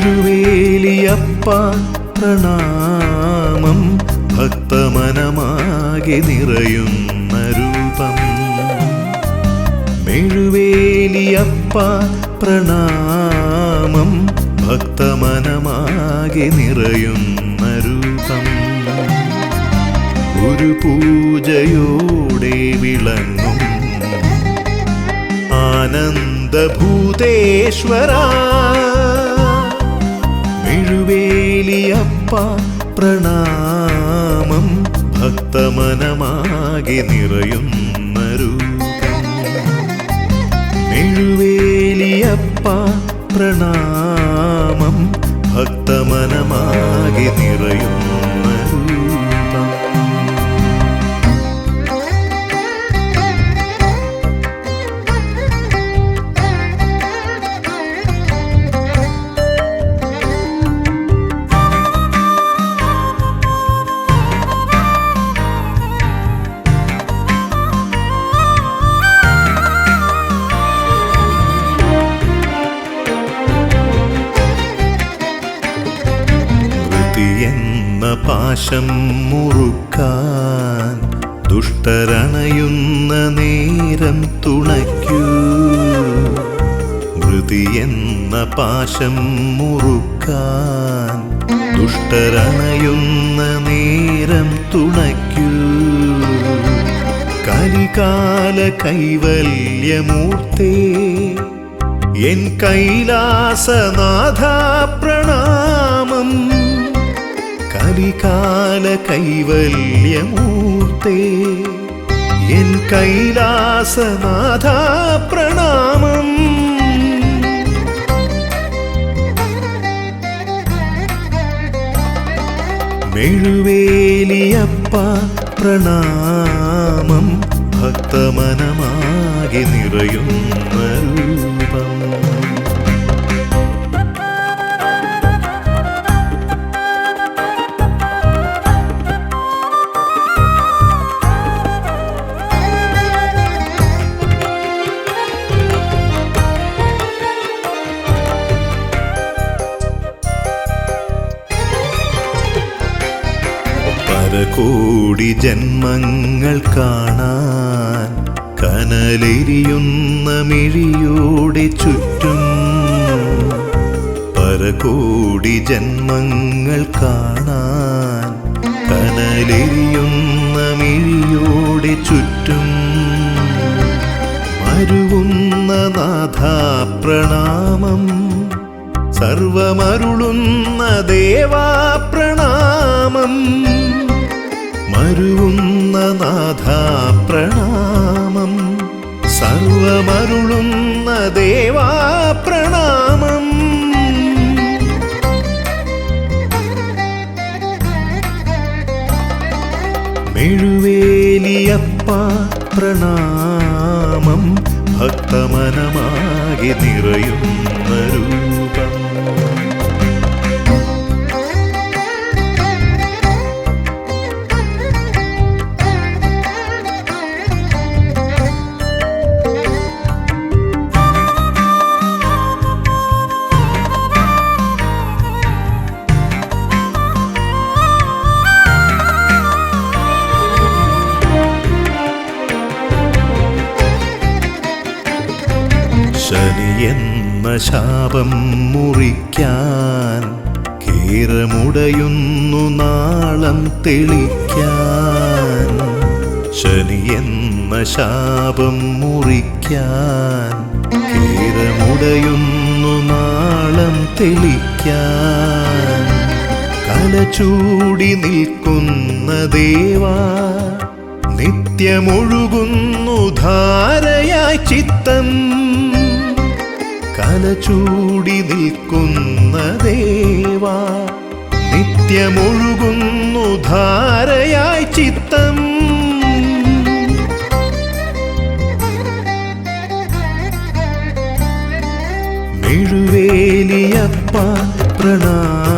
മെഴുവേലിയപ്പ പ്രണാമം ഭക്തമനമാകെ നിറയുന്ന രൂപം. മെഴുവേലിയപ്പ പ്രണാമം ഭക്തമനമാകെ നിറയുന്ന രൂപം. ഒരു പൂജയോടെ വിളങ്ങും ആനന്ദഭൂതേശ്വര പ്രണാമം ഭക്തമനമാകെ നിറയുന്ന രൂപം. പ്രണാമം ഭക്തമനമാകെ നിറയുന്ന പാശം മുറുക്കാൻ ദുഷ്ടരണയുന്ന നേരം തുണയ്ക്കൂ. എന്ന പാശം മുറുക്കാൻ ദുഷ്ടരണയുന്ന നേരം തുണയ്ക്കൂ. കലികാല കൈവല്യമൂർത്തേ എൻ കൈലാസനാഥ പ്രണാമം കലികാല കൈവല്യമൂർത്തേ. എൻ കൈലാസനാഥ പ്രണാമം. മെഴുവേലിയപ്പ പ്രണാമം ഭക്തമനമാകെ നിറയുന്ന. പരകോടി ജന്മങ്ങൾ കാണാൻ കനലെരിയുന്ന മിഴിയോടെ ചുറ്റും പരകോടി ജന്മങ്ങൾ കാണാൻ കനലെരിയുന്ന മിഴിയോടെ ചുറ്റും മരുവുന്ന നാഥാപ്രണാമം സർവമരുളുന്ന ദേവാ മരുവുന്ന നാഥ പ്രണാമം. സർവമരുളുന്ന ദേവാ പ്രണാമം. മെഴുവേലിയപ്പ പ്രണാമം ഭക്തമനമാകെ നിറയുന്ന രൂപം. എന്ന ശാപം മുറിക്കാൻ കീറമുടയുന്നു നാളം തെളിക്കാൻ. ശനി എന്ന ശാപം മുറിക്കാൻ കീറമുടയുന്നു നാളം തെളിക്കാൻ. കലചൂടി നിൽക്കുന്ന ദേവാ നിത്യമൊഴുകുന്നു ധാരയായി ചിത്തം കലചൂടി നിൽക്കുന്ന ദേവ നിത്യമൊഴുകുന്നു ധാരയായി ചിത്തം. മെഴുവേലിയപ്പ പ്രണാമം